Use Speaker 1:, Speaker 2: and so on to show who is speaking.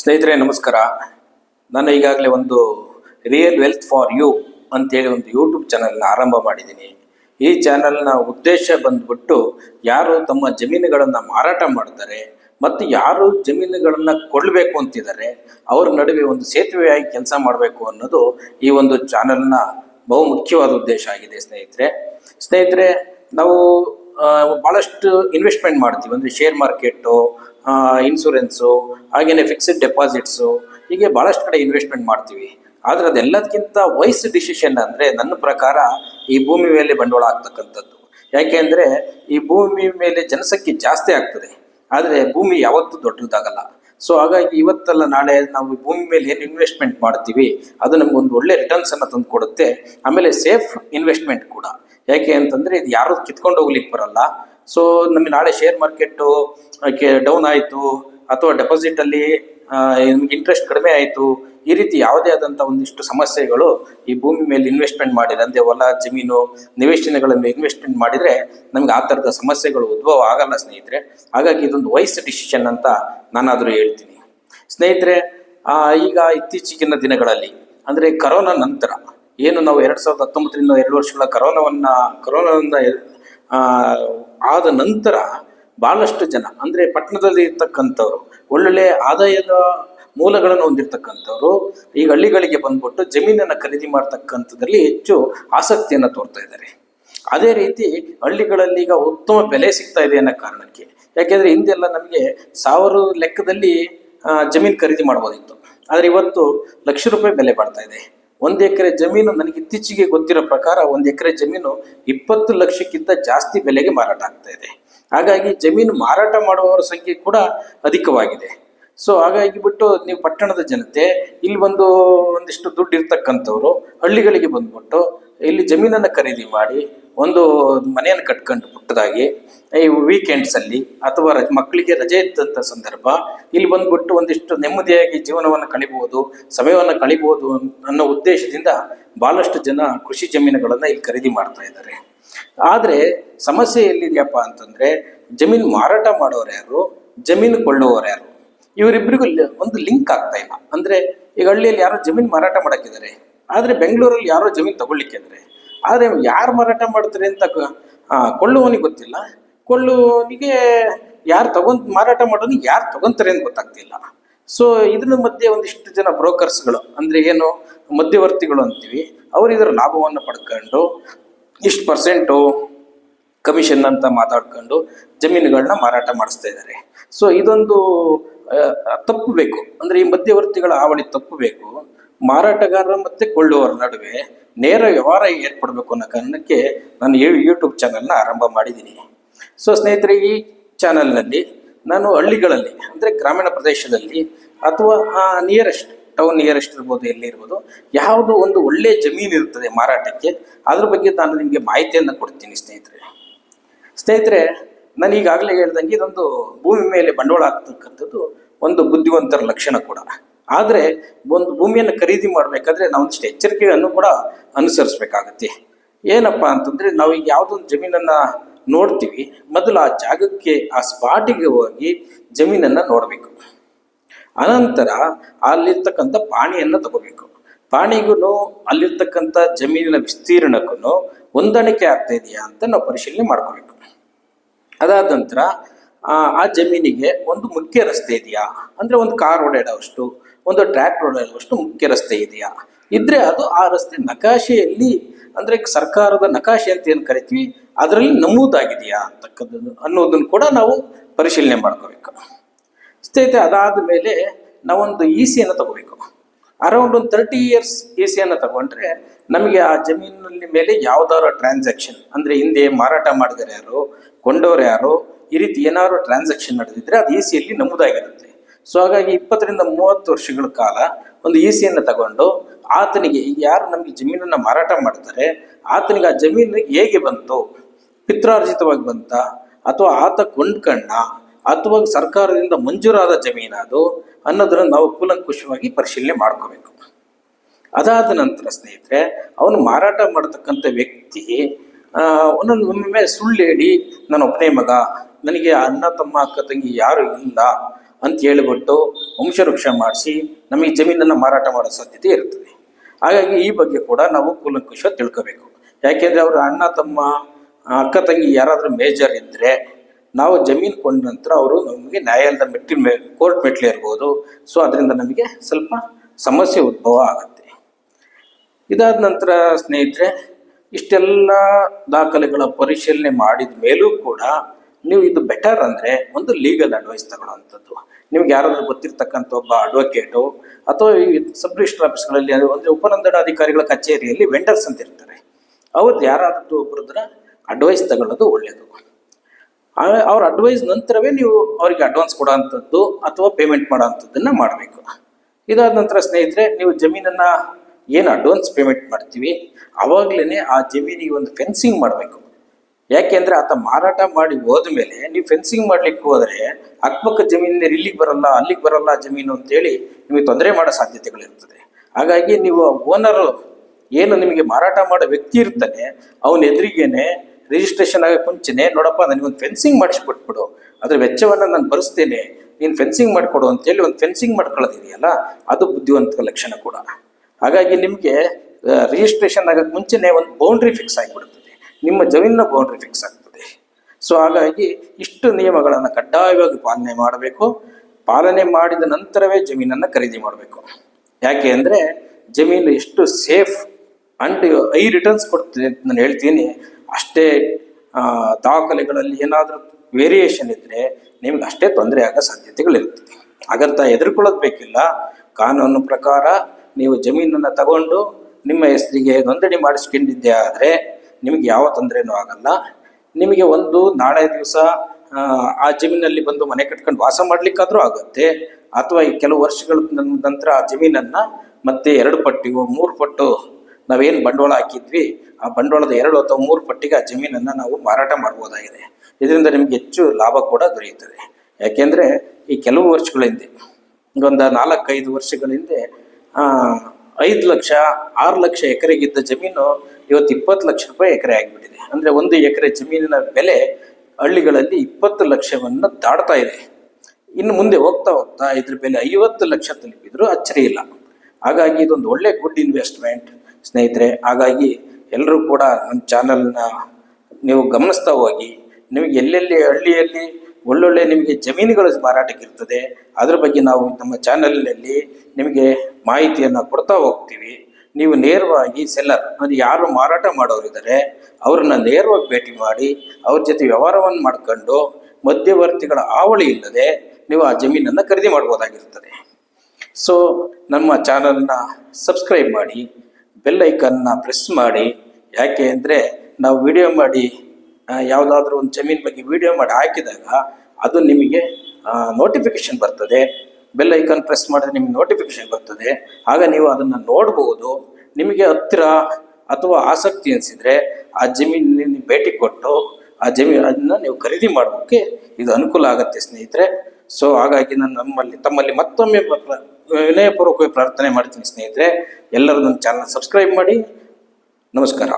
Speaker 1: ಸ್ನೇಹಿತರೆ, ನಮಸ್ಕಾರ. ನಾನು ಈಗಾಗಲೇ ಒಂದು ರಿಯಲ್ ವೆಲ್ತ್ ಫಾರ್ ಯು ಅಂತೇಳಿ ಒಂದು ಯೂಟ್ಯೂಬ್ ಚಾನಲ್ನ ಆರಂಭ ಮಾಡಿದ್ದೀನಿ. ಈ ಚಾನಲ್ನ ಉದ್ದೇಶ ಬಂದ್ಬಿಟ್ಟು ಯಾರು ತಮ್ಮ ಜಮೀನುಗಳನ್ನು ಮಾರಾಟ ಮಾಡ್ತಾರೆ ಮತ್ತು ಯಾರು ಜಮೀನುಗಳನ್ನು ಕೊಡಬೇಕು ಅಂತಿದ್ದಾರೆ, ಅವ್ರ ನಡುವೆ ಒಂದು ಸೇತುವೆಯಾಗಿ ಕೆಲಸ ಮಾಡಬೇಕು ಅನ್ನೋದು ಈ ಒಂದು ಚಾನಲ್ನ ಬಹು ಮುಖ್ಯವಾದ ಉದ್ದೇಶ ಆಗಿದೆ ಸ್ನೇಹಿತರೆ. ಸ್ನೇಹಿತರೆ, ನಾವು ಭಾಳಷ್ಟು ಇನ್ವೆಸ್ಟ್ಮೆಂಟ್ ಮಾಡ್ತೀವಿ. ಅಂದರೆ ಶೇರ್ ಮಾರ್ಕೆಟು ಇನ್ಶೂರೆನ್ಸು ಹಾಗೆಯೇ ಫಿಕ್ಸ್ಡ್ ಡೆಪಾಸಿಟ್ಸು ಹೀಗೆ ಭಾಳಷ್ಟು ಕಡೆ ಇನ್ವೆಸ್ಟ್ಮೆಂಟ್ ಮಾಡ್ತೀವಿ. ಆದರೆ ಅದೆಲ್ಲದಕ್ಕಿಂತ ವೈಸ್ ಡಿಸಿಷನ್ ಅಂದರೆ ನನ್ನ ಪ್ರಕಾರ ಈ ಭೂಮಿ ಮೇಲೆ ಬಂಡವಾಳ ಆಗ್ತಕ್ಕಂಥದ್ದು. ಯಾಕೆಂದರೆ ಈ ಭೂಮಿ ಮೇಲೆ ಜನಸಂಖ್ಯೆ ಜಾಸ್ತಿ ಆಗ್ತದೆ. ಆದರೆ ಭೂಮಿ ಯಾವತ್ತೂ ದೊಡ್ಡದಾಗಲ್ಲ. ಸೊ ಹಾಗಾಗಿ ಇವತ್ತಲ್ಲ ನಾಳೆ ನಾವು ಭೂಮಿ ಮೇಲೆ ಏನು ಇನ್ವೆಸ್ಟ್ಮೆಂಟ್ ಮಾಡ್ತೀವಿ, ಅದು ನಮಗೊಂದು ಒಳ್ಳೆ ರಿಟರ್ನ್ಸ್ ಅನ್ನು ತಂದು ಕೊಡುತ್ತೆ. ಆಮೇಲೆ ಸೇಫ್ ಇನ್ವೆಸ್ಟ್ಮೆಂಟ್ ಕೂಡ. ಯಾಕೆ ಅಂತಂದರೆ ಇದು ಯಾರು ಕಿತ್ಕೊಂಡು ಹೋಗ್ಲಿಕ್ಕೆ ಬರಲ್ಲ. ಸೊ ನಮಗೆ ನಾಳೆ ಶೇರ್ ಮಾರ್ಕೆಟ್ ಡೌನ್ ಆಯಿತು ಅಥವಾ ಡೆಪಾಸಿಟಲ್ಲಿ ನಿಮ್ಗೆ ಇಂಟ್ರೆಸ್ಟ್ ಕಡಿಮೆ ಆಯಿತು ಈ ರೀತಿ ಯಾವುದೇ ಆದಂಥ ಒಂದಿಷ್ಟು ಸಮಸ್ಯೆಗಳು ಈ ಭೂಮಿ ಮೇಲೆ ಇನ್ವೆಸ್ಟ್ಮೆಂಟ್ ಮಾಡಿದ್ರೆ ಅಂದರೆ ಹೊಲ ಜಮೀನು ನಿವೇಶನಗಳ ಮೇಲೆ ಇನ್ವೆಸ್ಟ್ಮೆಂಟ್ ಮಾಡಿದರೆ ನಮ್ಗೆ ಆ ಥರದ ಸಮಸ್ಯೆಗಳು ಉದ್ಭವ ಆಗಲ್ಲ ಸ್ನೇಹಿತರೆ. ಹಾಗಾಗಿ ಇದೊಂದು ವೈಸ್ ಡಿಸಿಷನ್ ಅಂತ ನಾನಾದರೂ ಹೇಳ್ತೀನಿ. ಸ್ನೇಹಿತರೆ ಆ, ಈಗ ಇತ್ತೀಚಿಗಿನ ದಿನಗಳಲ್ಲಿ ಅಂದರೆ ಕರೋನಾ ನಂತರ ಏನು ನಾವು ಎರಡು ಸಾವಿರದ ಹತ್ತೊಂಬತ್ತರಿಂದ ಎರಡು ವರ್ಷಗಳ ಕರೋನಾವನ್ನ ಆ, ಆದ ನಂತರ ಭಾಳಷ್ಟು ಜನ, ಅಂದರೆ ಪಟ್ಟಣದಲ್ಲಿ ಇರ್ತಕ್ಕಂಥವ್ರು, ಒಳ್ಳೊಳ್ಳೆ ಆದಾಯದ ಮೂಲಗಳನ್ನು ಹೊಂದಿರತಕ್ಕಂಥವ್ರು ಈಗ ಹಳ್ಳಿಗಳಿಗೆ ಬಂದ್ಬಿಟ್ಟು ಜಮೀನನ್ನು ಖರೀದಿ ಮಾಡ್ತಕ್ಕಂಥದ್ರಲ್ಲಿ ಹೆಚ್ಚು ಆಸಕ್ತಿಯನ್ನು ತೋರ್ತಾ ಇದ್ದಾರೆ. ಅದೇ ರೀತಿ ಹಳ್ಳಿಗಳಲ್ಲಿ ಈಗ ಉತ್ತಮ ಬೆಲೆ ಸಿಗ್ತಾ ಇದೆ ಅನ್ನೋ ಕಾರಣಕ್ಕೆ. ಯಾಕೆಂದರೆ ಹಿಂದೆಲ್ಲ ನಮಗೆ ಸಾವಿರ ಲೆಕ್ಕದಲ್ಲಿ ಜಮೀನು ಖರೀದಿ ಮಾಡ್ಬೋದಿತ್ತು. ಆದರೆ ಇವತ್ತು ಲಕ್ಷ ರೂಪಾಯಿ ಬೆಲೆ ಬಾಳ್ತಾ ಇದೆ. ಒಂದು ಎಕರೆ ಜಮೀನು ನನಗೆ ಇತ್ತೀಚೆಗೆ ಗೊತ್ತಿರೋ ಪ್ರಕಾರ ಒಂದು ಎಕರೆ ಜಮೀನು ಇಪ್ಪತ್ತು ಲಕ್ಷಕ್ಕಿಂತ ಜಾಸ್ತಿ ಬೆಲೆಗೆ ಮಾರಾಟ ಆಗ್ತಾ ಇದೆ. ಹಾಗಾಗಿ ಜಮೀನು ಮಾರಾಟ ಮಾಡುವವರ ಸಂಖ್ಯೆ ಕೂಡ ಅಧಿಕವಾಗಿದೆ. ಸೊ ಹಾಗಾಗಿ ಬಿಟ್ಟು ನೀವು ಪಟ್ಟಣದ ಜನತೆ, ಇಲ್ಲಿ ಬಂದು ಒಂದಿಷ್ಟು ದುಡ್ಡು ಇರ್ತಕ್ಕಂಥವ್ರು, ಹಳ್ಳಿಗಳಿಗೆ ಬಂದ್ಬಿಟ್ಟು ಇಲ್ಲಿ ಜಮೀನನ್ನು ಖರೀದಿ ಮಾಡಿ ಒಂದು ಮನೆಯನ್ನು ಕಟ್ಕೊಂಡು ಪುಟ್ಟದಾಗಿ ಈ ವೀಕೆಂಡ್ಸ್ ಅಲ್ಲಿ ಅಥವಾ ಮಕ್ಕಳಿಗೆ ರಜೆ ಇದ್ದಂಥ ಸಂದರ್ಭ, ಇಲ್ಲಿ ಬಂದ್ಬಿಟ್ಟು ಒಂದಿಷ್ಟು ನೆಮ್ಮದಿಯಾಗಿ ಜೀವನವನ್ನು ಕಳಿಬಹುದು ಸಮಯವನ್ನು ಕಳಿಬಹುದು ಅನ್ನೋ ಉದ್ದೇಶದಿಂದ ಬಹಳಷ್ಟು ಜನ ಕೃಷಿ ಜಮೀನುಗಳನ್ನು ಇಲ್ಲಿ ಖರೀದಿ ಮಾಡ್ತಾ ಇದ್ದಾರೆ. ಆದರೆ ಸಮಸ್ಯೆ ಎಲ್ಲಿದೆಯಪ್ಪ ಅಂತಂದ್ರೆ, ಜಮೀನು ಮಾರಾಟ ಮಾಡೋರು ಯಾರು, ಜಮೀನು ಕೊಳ್ಳುವವರು ಯಾರು? ಇವರಿಬ್ಬರಿಗೂ ಒಂದು ಲಿಂಕ್ ಆಗ್ತಾ ಇಲ್ಲ. ಅಂದ್ರೆ ಈಗ ಹಳ್ಳಿಯಲ್ಲಿ ಯಾರೋ ಜಮೀನು ಮಾರಾಟ ಮಾಡಕ್ಕಿದ್ದಾರೆ? ಆದರೆ ಬೆಂಗಳೂರಲ್ಲಿ ಯಾರೋ ಜಮೀನು ತಗೊಳ್ಳಿಕ್ಕಿದ್ದಾರೆ ಆದರೆ ಯಾರು ಮಾರಾಟ ಮಾಡ್ತಾರೆ ಅಂತ ಕ- ಆ, ಕೊಳ್ಳುವವನಿಗೆ ಗೊತ್ತಿಲ್ಲ. ಕೊಳ್ಳುವನಿಗೆ ಯಾರು ತಗೊಂತ ಮಾರಾಟ ಮಾಡೋನು ಯಾರು ತಗೊಂತಾರೆ ಅಂತ ಗೊತ್ತಾಗ್ತಿಲ್ಲ. ಸೊ ಇದ್ರ ಮಧ್ಯೆ ಒಂದಿಷ್ಟು ಜನ ಬ್ರೋಕರ್ಸ್ಗಳು ಅಂದರೆ ಏನು ಮಧ್ಯವರ್ತಿಗಳು ಅಂತೀವಿ ಅವರು ಇದರ ಲಾಭವನ್ನು ಪಡ್ಕೊಂಡು ಇಷ್ಟು ಪರ್ಸೆಂಟು ಕಮಿಷನ್ ಅಂತ ಮಾತಾಡ್ಕೊಂಡು ಜಮೀನುಗಳನ್ನ ಮಾರಾಟ ಮಾಡಿಸ್ತಾ ಇದ್ದಾರೆ ಸೊ ಇದೊಂದು ತಪ್ಪಬೇಕು ಅಂದರೆ ಈ ಮಧ್ಯವರ್ತಿಗಳ ಹಾವಳಿ ತಪ್ಪಬೇಕು ಮಾರಾಟಗಾರರ ಮತ್ತು ಕೊಳ್ಳುವವರ ನಡುವೆ ನೇರ ವ್ಯವಹಾರ ಏರ್ಪಡಬೇಕು ಅನ್ನೋ ಕಾರಣಕ್ಕೆ ನಾನು ಯೂಟ್ಯೂಬ್ ಚಾನಲ್ನ ಆರಂಭ ಮಾಡಿದ್ದೀನಿ. ಸೊ ಸ್ನೇಹಿತರೆ, ಈ ಚಾನಲ್ನಲ್ಲಿ ನಾನು ಹಳ್ಳಿಗಳಲ್ಲಿ, ಅಂದರೆ ಗ್ರಾಮೀಣ ಪ್ರದೇಶದಲ್ಲಿ ಅಥವಾ ನಿಯರೆಸ್ಟ್ ಟೌನ್ ನಿಯರೆಸ್ಟ್ ಇರ್ಬೋದು, ಎಲ್ಲಿ ಇರ್ಬೋದು, ಯಾವುದೋ ಒಂದು ಒಳ್ಳೆಯ ಜಮೀನು ಇರ್ತದೆ ಮಾರಾಟಕ್ಕೆ. ಅದ್ರ ಬಗ್ಗೆ ನಾನು ನಿಮಗೆ ಮಾಹಿತಿಯನ್ನು ಕೊಡ್ತೀನಿ ಸ್ನೇಹಿತರೆ. ಸ್ನೇಹಿತರೆ, ನಾನು ಈಗಾಗಲೇ ಹೇಳ್ದಂಗೆ ಇದೊಂದು ಭೂಮಿ ಮೇಲೆ ಬಂಡವಾಳ ಆಗ್ತಕ್ಕಂಥದ್ದು ಒಂದು ಬುದ್ಧಿವಂತರ ಲಕ್ಷಣ ಕೂಡ. ಆದರೆ ಒಂದು ಭೂಮಿಯನ್ನು ಖರೀದಿ ಮಾಡಬೇಕಾದ್ರೆ ನಾವು ಒಂದಿಷ್ಟು ಎಚ್ಚರಿಕೆಯನ್ನು ಕೂಡ ಅನುಸರಿಸಬೇಕಾಗತ್ತೆ. ಏನಪ್ಪ ಅಂತಂದರೆ ನಾವು ಈಗ ಯಾವುದೊಂದು ಜಮೀನನ್ನು ನೋಡ್ತೀವಿ, ಮೊದಲು ಆ ಜಾಗಕ್ಕೆ, ಆ ಸ್ಪಾಟಿಗೆ ಹೋಗಿ ಜಮೀನನ್ನು ನೋಡಬೇಕು. ಅನಂತರ ಅಲ್ಲಿರ್ತಕ್ಕಂಥ ಪಾಣಿಯನ್ನು ತಗೋಬೇಕು. ಪಾಣಿಗೂ ಅಲ್ಲಿರ್ತಕ್ಕಂಥ ಜಮೀನಿನ ವಿಸ್ತೀರ್ಣಕ್ಕೂ ಹೊಂದಾಣಿಕೆ ಆಗ್ತಾ ಇದೆಯಾ ಅಂತ ನಾವು ಪರಿಶೀಲನೆ ಮಾಡ್ಕೋಬೇಕು. ಅದಾದ ನಂತರ, ಆ ಜಮೀನಿಗೆ ಒಂದು ಮುಖ್ಯ ರಸ್ತೆ ಇದೆಯಾ? ಅಂದರೆ ಒಂದು ಕಾರ್ ಓಡಾಡೋಷ್ಟು ಒಂದು ಟ್ರ್ಯಾಕ್ಟರ್ ಇರುವಷ್ಟು ಮುಖ್ಯ ರಸ್ತೆ ಇದೆಯಾ? ಇದ್ರೆ ಅದು ಆ ರಸ್ತೆ ನಕಾಶೆಯಲ್ಲಿ, ಅಂದ್ರೆ ಸರ್ಕಾರದ ನಕಾಶೆ ಅಂತ ಏನು ಕರಿತೀವಿ, ಅದರಲ್ಲಿ ನಮೂದಾಗಿದೆಯಾ ಅಂತಕ್ಕದ್ದು ಅನ್ನೋದನ್ನು ಕೂಡ ನಾವು ಪರಿಶೀಲನೆ ಮಾಡ್ಕೋಬೇಕು. ಸ್ಥಿತಿ ಅದಾದ ಮೇಲೆ ನಾವೊಂದು ಇ ಸಿಯನ್ನು ತಗೋಬೇಕು. ಅರೌಂಡ್ ಒಂದು ತರ್ಟಿ ಇಯರ್ಸ್ ಇ ಸಿಯನ್ನು ತಗೊಂಡ್ರೆ ನಮಗೆ ಆ ಜಮೀನಿನಲ್ಲಿ ಮೇಲೆ ಯಾವ್ದಾದ್ರು ಟ್ರಾನ್ಸಾಕ್ಷನ್ ಅಂದರೆ ಹಿಂದೆ ಮಾರಾಟ ಮಾಡಿದರೆ ಯಾರು, ಕೊಂಡವ್ರು ಯಾರು, ಈ ರೀತಿ ಏನಾದ್ರು ಟ್ರಾನ್ಸಾಕ್ಷನ್ ನಡೆದಿದ್ರೆ ಅದು ಇ ಸಿಯಲ್ಲಿ ನಮೂದಾಗಿರುತ್ತೆ. ಸೊ ಹಾಗಾಗಿ ಇಪ್ಪತ್ತರಿಂದ ಮೂವತ್ತು ವರ್ಷಗಳ ಕಾಲ ಒಂದು ಇ ಸಿಯನ್ನು ತಗೊಂಡು ಆತನಿಗೆ ಯಾರು ನಮಗೆ ಜಮೀನನ್ನು ಮಾರಾಟ ಮಾಡ್ತಾರೆ ಆತನಿಗೆ ಆ ಜಮೀನು ಹೇಗೆ ಬಂತು? ಪಿತ್ರಾರ್ಜಿತವಾಗಿ ಬಂತ ಅಥವಾ ಆತ ಕೊಂಡ್ಕಣ್ಣ ಅಥವಾ ಸರ್ಕಾರದಿಂದ ಮಂಜೂರಾದ ಜಮೀನದು ಅನ್ನೋದನ್ನು ನಾವು ಕೂಲಂಕುಷವಾಗಿ ಪರಿಶೀಲನೆ ಮಾಡ್ಕೋಬೇಕು. ಅದಾದ ನಂತರ ಸ್ನೇಹಿತರೆ, ಅವನು ಮಾರಾಟ ಮಾಡತಕ್ಕಂಥ ವ್ಯಕ್ತಿ ಒಂದೊಂದು ಒಮ್ಮೊಮ್ಮೆ ಸುಳ್ಳು ಹೇಳಿ ನಾನು ಒಬ್ಬನೇ ಮಗ, ನನಗೆ ಅಣ್ಣ ತಮ್ಮ, ಅಕ್ಕ, ತಂಗಿ ಯಾರು ಇಲ್ಲ ಅಂತ ಹೇಳಿಬಿಟ್ಟು ವಂಶವೃಕ್ಷ ಮಾಡಿಸಿ ನಮಗೆ ಜಮೀನನ್ನು ಮಾರಾಟ ಮಾಡೋ ಸಾಧ್ಯತೆ ಇರ್ತದೆ ಹಾಗಾಗಿ ಈ ಬಗ್ಗೆ ಕೂಡ ನಾವು ಕೂಲಂಕುಷ ತಿಳ್ಕೋಬೇಕು. ಯಾಕೆಂದರೆ ಅವರ ಅಣ್ಣ, ತಮ್ಮ ಅಕ್ಕ, ತಂಗಿ ಯಾರಾದರೂ ಮೇಜರ್ ಇದ್ದರೆ ನಾವು ಜಮೀನು ಕೊಂಡ ನಂತರ ಅವರು ನಮಗೆ ನ್ಯಾಯಾಲಯದ ಮೆಟ್ಟಿನ ಮೇ, ಕೋರ್ಟ್ ಮೆಟ್ಲು ಇರ್ಬೋದು. ಸೊ ಅದರಿಂದ ನಮಗೆ ಸ್ವಲ್ಪ ಸಮಸ್ಯೆ ಉದ್ಭವ ಆಗುತ್ತೆ. ಇದಾದ ನಂತರ ಸ್ನೇಹಿತರೆ, ಇಷ್ಟೆಲ್ಲ ದಾಖಲೆಗಳ ಪರಿಶೀಲನೆ ಮಾಡಿದ ಮೇಲೂ ಕೂಡ ನೀವು ಇದು ಬೆಟರ್ ಅಂದರೆ ಒಂದು ಲೀಗಲ್ ಅಡ್ವೈಸ್ ತಗೊಳ್ಳುವಂಥದ್ದು. ನಿಮ್ಗೆ ಯಾರಾದರೂ ಗೊತ್ತಿರ್ತಕ್ಕಂಥ ಒಬ್ಬ ಅಡ್ವೊಕೇಟು ಅಥವಾ ಈ ಸಬ್ ರಿಜಿಸ್ಟರ್ ಆಫೀಸ್ಗಳಲ್ಲಿ ಅಂದರೆ ಉಪನೋಂದಣಾಧಿಕಾರಿಗಳ ಕಚೇರಿಯಲ್ಲಿ ವೆಂಡರ್ಸ್ ಅಂತ ಇರ್ತಾರೆ. ಅವ್ರದ್ದು ಯಾರಾದರೂ ಒಬ್ಬರದ್ರ ಅಡ್ವೈಸ್ ತಗೊಳ್ಳೋದು ಒಳ್ಳೆಯದು ಅವ್ರ ಅಡ್ವೈಸ್ ನಂತರವೇ ನೀವು ಅವರಿಗೆ ಅಡ್ವಾನ್ಸ್ ಕೊಡೋ ಅಂಥದ್ದು ಅಥವಾ ಪೇಮೆಂಟ್ ಮಾಡೋ ಅಂಥದ್ದನ್ನು ಮಾಡಬೇಕು. ಇದಾದ ನಂತರ ಸ್ನೇಹಿತರೆ, ನೀವು ಜಮೀನನ್ನು ಏನು ಅಡ್ವಾನ್ಸ್ ಪೇಮೆಂಟ್ ಮಾಡ್ತೀವಿ ಆವಾಗಲೇ ಆ ಜಮೀನಿಗೆ ಒಂದು ಫೆನ್ಸಿಂಗ್ ಮಾಡಬೇಕು. ಯಾಕೆಂದ್ರೆ ಆತ ಮಾರಾಟ ಮಾಡಿ ಹೋದ್ಮೇಲೆ ನೀವು ಫೆನ್ಸಿಂಗ್ ಮಾಡ್ಲಿಕ್ಕೆ ಹೋದ್ರೆ ಅಕ್ಕಪಕ್ಕ ಜಮೀನಿನ ಇಲ್ಲಿಗೆ ಬರಲ್ಲ, ಅಲ್ಲಿಗೆ ಬರಲ್ಲ ಜಮೀನು ಅಂತೇಳಿ ನಿಮಗೆ ತೊಂದರೆ ಮಾಡೋ ಸಾಧ್ಯತೆಗಳಿರ್ತದೆ. ಹಾಗಾಗಿ ನೀವು ಓನರು ಏನು ನಿಮಗೆ ಮಾರಾಟ ಮಾಡೋ ವ್ಯಕ್ತಿ ಇರ್ತಾನೆ, ಅವನ ಎದುರಿಗೇನೆ ರಿಜಿಸ್ಟ್ರೇಷನ್ ಆಗಕ್ಕೆ ಮುಂಚೆನೆ ನೋಡಪ್ಪ ನನಗೊಂದು ಫೆನ್ಸಿಂಗ್ ಮಾಡಿಸ್ಬಿಟ್ಬಿಡು ಅದ್ರ ವೆಚ್ಚವನ್ನು ನಾನು ಭರಿಸ್ತೇನೆ, ನೀನು ಫೆನ್ಸಿಂಗ್ ಮಾಡಿಕೊಡು ಅಂತೇಳಿ ಒಂದು ಫೆನ್ಸಿಂಗ್ ಮಾಡ್ಕೊಳ್ಳೋದಿದೆಯಲ್ಲ, ಅದು ಬುದ್ಧಿವಂತ ಲಕ್ಷಣ ಕೂಡ. ಹಾಗಾಗಿ ನಿಮಗೆ ರಿಜಿಸ್ಟ್ರೇಷನ್ ಆಗಕ್ಕೆ ಮುಂಚೆನೆ ಒಂದು ಬೌಂಡ್ರಿ ಫಿಕ್ಸ್ ಆಗಿಬಿಡ್ತದೆ ನಿಮ್ಮ ಜಮೀನಿನ ಬೌಂಡ್ರಿ ಫಿಕ್ಸ್ ಆಗ್ತದೆ. ಸೊ ಹಾಗಾಗಿ ಇಷ್ಟು ನಿಯಮಗಳನ್ನು ಕಡ್ಡಾಯವಾಗಿ ಪಾಲನೆ ಮಾಡಬೇಕು. ಪಾಲನೆ ಮಾಡಿದ ನಂತರವೇ ಜಮೀನನ್ನು ಖರೀದಿ ಮಾಡಬೇಕು. ಯಾಕೆ ಅಂದರೆ ಜಮೀನು ಎಷ್ಟು ಸೇಫ್ ಅಂಡ್ ಐ ರಿಟರ್ನ್ಸ್ ಕೊಡ್ತೀನಿ ಅಂತ ನಾನು ಹೇಳ್ತೀನಿ. ಅಷ್ಟೇ ದಾಖಲೆಗಳಲ್ಲಿ ಏನಾದರೂ ವೇರಿಯೇಷನ್ ಇದ್ದರೆ ನಿಮ್ಗೆ ಅಷ್ಟೇ ತೊಂದರೆ ಆಗೋ ಸಾಧ್ಯತೆಗಳಿರ್ತದೆ ಹಾಗಂತ ಹೆದರ್ಕೊಳ್ಳೋದು ಬೇಕಿಲ್ಲ. ಕಾನೂನು ಪ್ರಕಾರ ನೀವು ಜಮೀನನ್ನು ತಗೊಂಡು ನಿಮ್ಮ ಹೆಸರಿಗೆ ನೋಂದಣಿ ಮಾಡಿಸ್ಕೊಂಡಿದ್ದೆ ಆದರೆ ನಿಮಗೆ ಯಾವ ತೊಂದರೆನೂ ಆಗಲ್ಲ. ನಿಮಗೆ ಒಂದು ನಾಳೆ ದಿವಸ, ಆ ಜಮೀನಲ್ಲಿ ಬಂದು ಮನೆ ಕಟ್ಕೊಂಡು ವಾಸ ಮಾಡ್ಲಿಕ್ಕಾದ್ರೂ ಆಗುತ್ತೆ. ಅಥವಾ ಈ ಕೆಲವು ವರ್ಷಗಳ ನಂತರ ಆ ಜಮೀನನ್ನ ಮತ್ತೆ ಎರಡು ಪಟ್ಟಿಗೂ, ಮೂರು ಪಟ್ಟು ನಾವೇನು ಬಂಡವಾಳ ಹಾಕಿದ್ವಿ, ಆ ಬಂಡವಾಳದ ಎರಡು ಅಥವಾ ಮೂರು ಪಟ್ಟಿಗೆ ಆ ಜಮೀನನ್ನು ನಾವು ಮಾರಾಟ ಮಾಡ್ಬೋದಾಗಿದೆ. ಇದರಿಂದ ನಿಮ್ಗೆ ಹೆಚ್ಚು ಲಾಭ ಕೂಡ ದೊರೆಯುತ್ತದೆ. ಯಾಕೆಂದರೆ ಈ ಕೆಲವು ವರ್ಷಗಳ ಹಿಂದೆ ಒಂದು ನಾಲ್ಕೈದು ವರ್ಷಗಳ ಹಿಂದೆ ಐದು ಲಕ್ಷ, ಆರು ಲಕ್ಷ ಎಕರೆಗಿದ್ದ ಜಮೀನು ಇವತ್ತು ಇಪ್ಪತ್ತು ಲಕ್ಷ ರೂಪಾಯಿ ಎಕರೆ ಆಗಿಬಿಟ್ಟಿದೆ. ಅಂದರೆ ಒಂದು ಎಕರೆ ಜಮೀನಿನ ಬೆಲೆ ಹಳ್ಳಿಗಳಲ್ಲಿ ಇಪ್ಪತ್ತು ಲಕ್ಷವನ್ನು ದಾಟ್ತಾ ಇದೆ. ಇನ್ನು ಮುಂದೆ ಹೋಗ್ತಾ ಹೋಗ್ತಾ ಇದ್ರ ಬೆಲೆ ಐವತ್ತು ಲಕ್ಷ ತಲುಪಿದ್ರು ಅಚ್ಚರಿ ಇಲ್ಲ. ಹಾಗಾಗಿ ಇದೊಂದು ಒಳ್ಳೆ ಗುಡ್ ಇನ್ವೆಸ್ಟ್ಮೆಂಟ್ ಸ್ನೇಹಿತರೆ. ಹಾಗಾಗಿ ಎಲ್ಲರೂ ಕೂಡ ನಮ್ಮ ಚಾನಲ್ನ ನೀವು ಗಮನಿಸ್ತಾ ಹೋಗಿ. ನಿಮಗೆ ಎಲ್ಲೆಲ್ಲಿ ಹಳ್ಳಿಯಲ್ಲಿ ಒಳ್ಳೊಳ್ಳೆ ನಿಮಗೆ ಜಮೀನುಗಳು ಮಾರಾಟಕ್ಕೆ ಇರ್ತದೆ. ಅದ್ರ ಬಗ್ಗೆ ನಾವು ನಮ್ಮ ಚಾನಲ್ನಲ್ಲಿ ನಿಮಗೆ ಮಾಹಿತಿಯನ್ನು ಕೊಡ್ತಾ ಹೋಗ್ತೀವಿ. ನೀವು ನೇರವಾಗಿ ಸೆಲ್ಲರ್ ಅಂದರೆ ಯಾರು ಮಾರಾಟ ಮಾಡೋರಿದ್ದಾರೆ ಅವ್ರನ್ನ ನೇರವಾಗಿ ಭೇಟಿ ಮಾಡಿ, ಅವ್ರ ಜೊತೆ ವ್ಯವಹಾರವನ್ನು ಮಾಡ್ಕೊಂಡು ಮಧ್ಯವರ್ತಿಗಳ ಹಾವಳಿ ಇಲ್ಲದೆ ನೀವು ಆ ಜಮೀನನ್ನು ಖರೀದಿ ಮಾಡ್ಬೋದಾಗಿರ್ತದೆ. ಸೊ ನಮ್ಮ ಚಾನಲ್ನ ಸಬ್ಸ್ಕ್ರೈಬ್ ಮಾಡಿ, ಬೆಲ್ ಐಕನ್ನ ಪ್ರೆಸ್ ಮಾಡಿ. ಯಾಕೆ ಅಂದರೆ, ನಾವು ವಿಡಿಯೋ ಮಾಡಿ ಯಾವುದಾದ್ರೂ ಒಂದು ಜಮೀನ್ ಬಗ್ಗೆ ವಿಡಿಯೋ ಮಾಡಿ ಹಾಕಿದಾಗ ಅದು ನಿಮಗೆ ನೋಟಿಫಿಕೇಶನ್ ಬರ್ತದೆ. ಬೆಲ್ ಐಕಾನ್ ಪ್ರೆಸ್ ಮಾಡಿದ್ರೆ ನಿಮಗೆ ನೋಟಿಫಿಕೇಶನ್ ಬರ್ತದೆ. ಆಗ ನೀವು ಅದನ್ನು ನೋಡ್ಬೋದು. ನಿಮಗೆ ಹತ್ತಿರ ಅಥವಾ ಆಸಕ್ತಿ ಅನಿಸಿದರೆ ಆ ಜಮೀನಲ್ಲಿ ಭೇಟಿ ಕೊಟ್ಟು ಆ ಜಮೀನು ಅದನ್ನ ನೀವು ಖರೀದಿ ಮಾಡೋಕ್ಕೆ ಇದು ಅನುಕೂಲ ಆಗುತ್ತೆ ಸ್ನೇಹಿತರೆ. ಸೊ ಹಾಗಾಗಿ ನಾನು ನಮ್ಮಲ್ಲಿ, ತಮ್ಮಲ್ಲಿ ಮತ್ತೊಮ್ಮೆ ಪ್ರ- ಪ್ರ- ವಿನಯಪೂರ್ವಕವಾಗಿ ಪ್ರಾರ್ಥನೆ ಮಾಡ್ತೀನಿ ಸ್ನೇಹಿತರೆ. ಎಲ್ಲರೂ ನನ್ನ ಚಾನಲ್ ಸಬ್ಸ್ಕ್ರೈಬ್ ಮಾಡಿ. ನಮಸ್ಕಾರ.